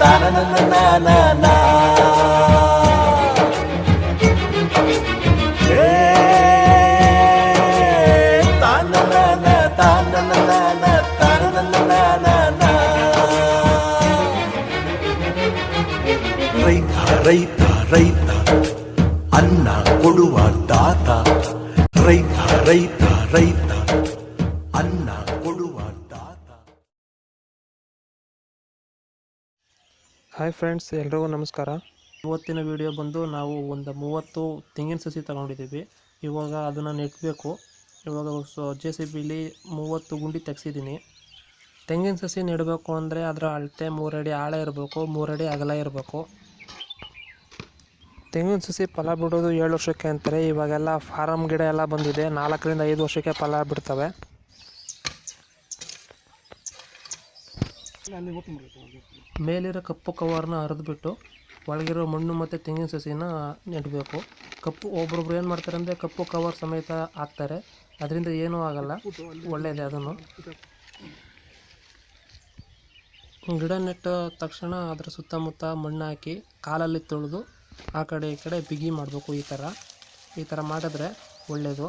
தான ரைத்தா ரைத்தா ரைத்தா அண்ணா கொடுவார் தாத்தா ரைத்தா ரைத்தா ரைத்தா அண்ணா ಹಾಯ್ ಫ್ರೆಂಡ್ಸ್, ಎಲ್ರಿಗೂ ನಮಸ್ಕಾರ. ಇವತ್ತಿನ ವಿಡಿಯೋ ಬಂದು ನಾವು ಒಂದು ಮೂವತ್ತು ತೆಂಗಿನ ಸಸಿ ತಗೊಂಡಿದ್ದೀವಿ. ಇವಾಗ ಅದನ್ನು ನೆಟ್ಟಬೇಕು ಇವಾಗ ಸೊ ಜೆ ಸಿ ಬಿಲಿ ಮೂವತ್ತು ಗುಂಡಿ ತೆಗ್ಸಿದ್ದೀನಿ. ತೆಂಗಿನ ಸಸಿ ನೆಡಬೇಕು ಅಂದರೆ ಅದರ ಅಳತೆ ಮೂರಡಿ ಆಳ ಇರಬೇಕು, ಮೂರಡಿ ಅಗಲ ಇರಬೇಕು. ತೆಂಗಿನ ಸಸಿ ಫಲ ಬಿಡೋದು ಏಳು ವರ್ಷಕ್ಕೆ ಅಂತಾರೆ. ಇವಾಗೆಲ್ಲ ಫಾರಮ್ ಗಿಡ ಎಲ್ಲ ಬಂದಿದೆ. ನಾಲ್ಕರಿಂದ ಐದು ವರ್ಷಕ್ಕೆ ಫಲ ಬಿಡ್ತವೆ. ಮೇಲಿರೋ ಕಪ್ಪು ಕವರ್ನ ಹರಿದ್ಬಿಟ್ಟು ಒಳಗಿರೋ ಮಣ್ಣು ಮತ್ತು ತೆಂಗಿನ ಸಸಿನ ನೆಡಬೇಕು. ಕಪ್ಪು ಒಬ್ರೊಬ್ರು ಏನು ಮಾಡ್ತಾರೆ ಅಂದರೆ ಕಪ್ಪು ಕವರ್ ಸಮೇತ ಹಾಕ್ತಾರೆ. ಅದರಿಂದ ಏನೂ ಆಗಲ್ಲ. ಒಳ್ಳೆಯದೇ ಅದನ್ನು. ಗಿಡ ನೆಟ್ಟ ತಕ್ಷಣ ಅದರ ಸುತ್ತಮುತ್ತ ಮಣ್ಣು ಹಾಕಿ ಕಾಲಲ್ಲಿ ತೊಳೆದು ಆ ಕಡೆ ಈ ಕಡೆ ಬಿಗಿ ಮಾಡಬೇಕು ಈ ಥರ. ಈ ಥರ ಮಾಡಿದ್ರೆ ಒಳ್ಳೆಯದು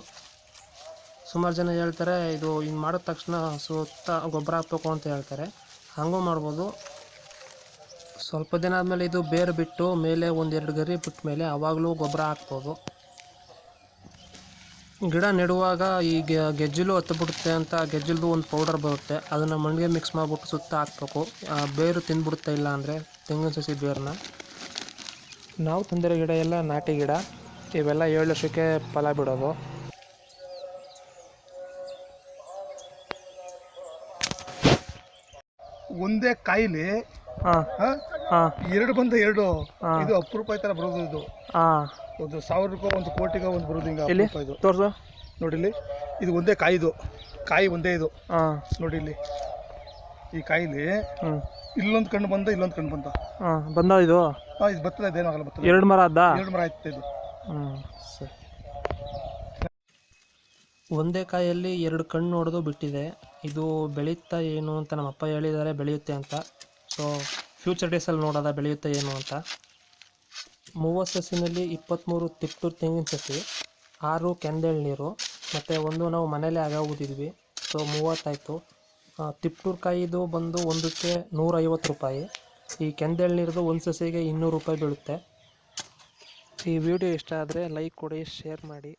ಸುಮಾರು ಜನ ಹೇಳ್ತಾರೆ ಇದು ಹಿಂಗೆ ಮಾಡಿದ ತಕ್ಷಣ ಸುತ್ತ ಗೊಬ್ಬರ ಹಾಕ್ಬೇಕು ಅಂತ ಹೇಳ್ತಾರೆ. ಹಾಗೂ ಮಾಡ್ಬೋದು. ಸ್ವಲ್ಪ ದಿನ ಆದಮೇಲೆ ಇದು ಬೇರು ಬಿಟ್ಟು ಮೇಲೆ ಒಂದೆರಡು ಗರಿ ಬಿಟ್ಟ ಮೇಲೆ ಆವಾಗಲೂ ಗೊಬ್ಬರ ಹಾಕ್ಬೋದು. ಗಿಡ ನೆಡುವಾಗ ಈ ಗೆಜ್ಜಲು ಗೆಜ್ಜಿಲು ಹತ್ತು ಬಿಡುತ್ತೆ ಅಂತ ಗೆಜ್ಜಲ್ದು ಒಂದು ಪೌಡರ್ ಬರುತ್ತೆ. ಅದನ್ನು ಮಣ್ಣಿಗೆ ಮಿಕ್ಸ್ ಮಾಡಿಬಿಟ್ಟು ಸುತ್ತ ಹಾಕ್ಬೇಕು. ಬೇರು ತಿಂದ್ಬಿಡುತ್ತೆ ಇಲ್ಲ ಅಂದರೆ ತೆಂಗಿನ ಸಸಿ ಬೇರನ್ನ ನಾವು ತಂದಿರೋ ಗಿಡ ಎಲ್ಲ ನಾಟಿ ಗಿಡ. ಇವೆಲ್ಲ ಏಳು ವರ್ಷಕ್ಕೆ ಫಲ ಬಿಡೋದು. ಒಂದೇ ಕಾಯಿಲೆ ಹಾಂ ಆ, ಹಾಂ. ಎರಡು ಬಂದ ಎರಡು ಇದು ಅಪರೂಪ ತರ ಬರೋದು ಇದು. ಹಾಂ. ಒಂದು ರೂಪಾಯಿ ಒಂದು ಕೋಟಿಗೋ ಒಂದು ಬರೋದು ಹಿಂಗ ಅಪರೂಪ ಇದು. ತೋರ್ಸು. ನೋಡಿ ಇಲ್ಲಿ ಇದು ಒಂದೇ ಕಾಯಿದು ಕಾಯಿ ಒಂದೇ ಇದು. ಹಾಂ. ನೋಡಿ ಇಲ್ಲಿ ಈ ಕಾಯಿಲಿ ಇಲ್ಲೊಂದು ಕಣ್ಣು ಬಂದ ಇಲ್ಲೊಂದು ಕಣ್ಣು ಬಂದ. ಹಾಂ ಬಂದ ಇದು? ಹಾ ಇದು ಬತ್ತದ ಇದೇನಾಗಲ್ಲ ಬತ್ತದ. ಎರಡು ಮರ ಅದ ಎರಡು ಮರ ಆಯ್ತು ಇದು. ಹ್ಞೂ ಸರಿ. ಒಂದೇ ಕಾಯಲ್ಲಿ ಎರಡು ಕಣ್ಣು ಹೊಡೆದು ಬಿಟ್ಟಿದೆ. ಇದು ಬೆಳೆಯುತ್ತಾ ಏನು ಅಂತ ನಮ್ಮ ಅಪ್ಪ ಹೇಳಿದ್ದಾರೆ, ಬೆಳೆಯುತ್ತೆ ಅಂತ. ಸೊ ಫ್ಯೂಚರ್ ಡೇಸಲ್ಲಿ ನೋಡೋದ, ಬೆಳೆಯುತ್ತೆ ಏನು ಅಂತ. ಮೂವತ್ತು ಸಸಿನಲ್ಲಿ ಇಪ್ಪತ್ತ್ಮೂರು ತಿಪ್ಟೂರು ತೆಂಗಿನ ಸಸಿ, ಆರು ಕೆಂದೇಳು ನೀರು, ಮತ್ತು ಒಂದು ನಾವು ಮನೇಲೆ ಆಗ ಊದಿದ್ವಿ. ಸೊ ಮೂವತ್ತಾಯಿತು. ತಿಪ್ಟೂರು ಕಾಯಿದು ಬಂದು ಒಂದಕ್ಕೆ ನೂರೈವತ್ತು ರೂಪಾಯಿ. ಈ ಕೆಂದೇಳು ನೀರ್ದು ಒಂದು ಸಸಿಗೆ ಇನ್ನೂರು ರೂಪಾಯಿ ಬೀಳುತ್ತೆ. ಈ ವಿಡಿಯೋ ಇಷ್ಟ ಆದರೆ ಲೈಕ್ ಕೊಡಿ ಶೇರ್ ಮಾಡಿ.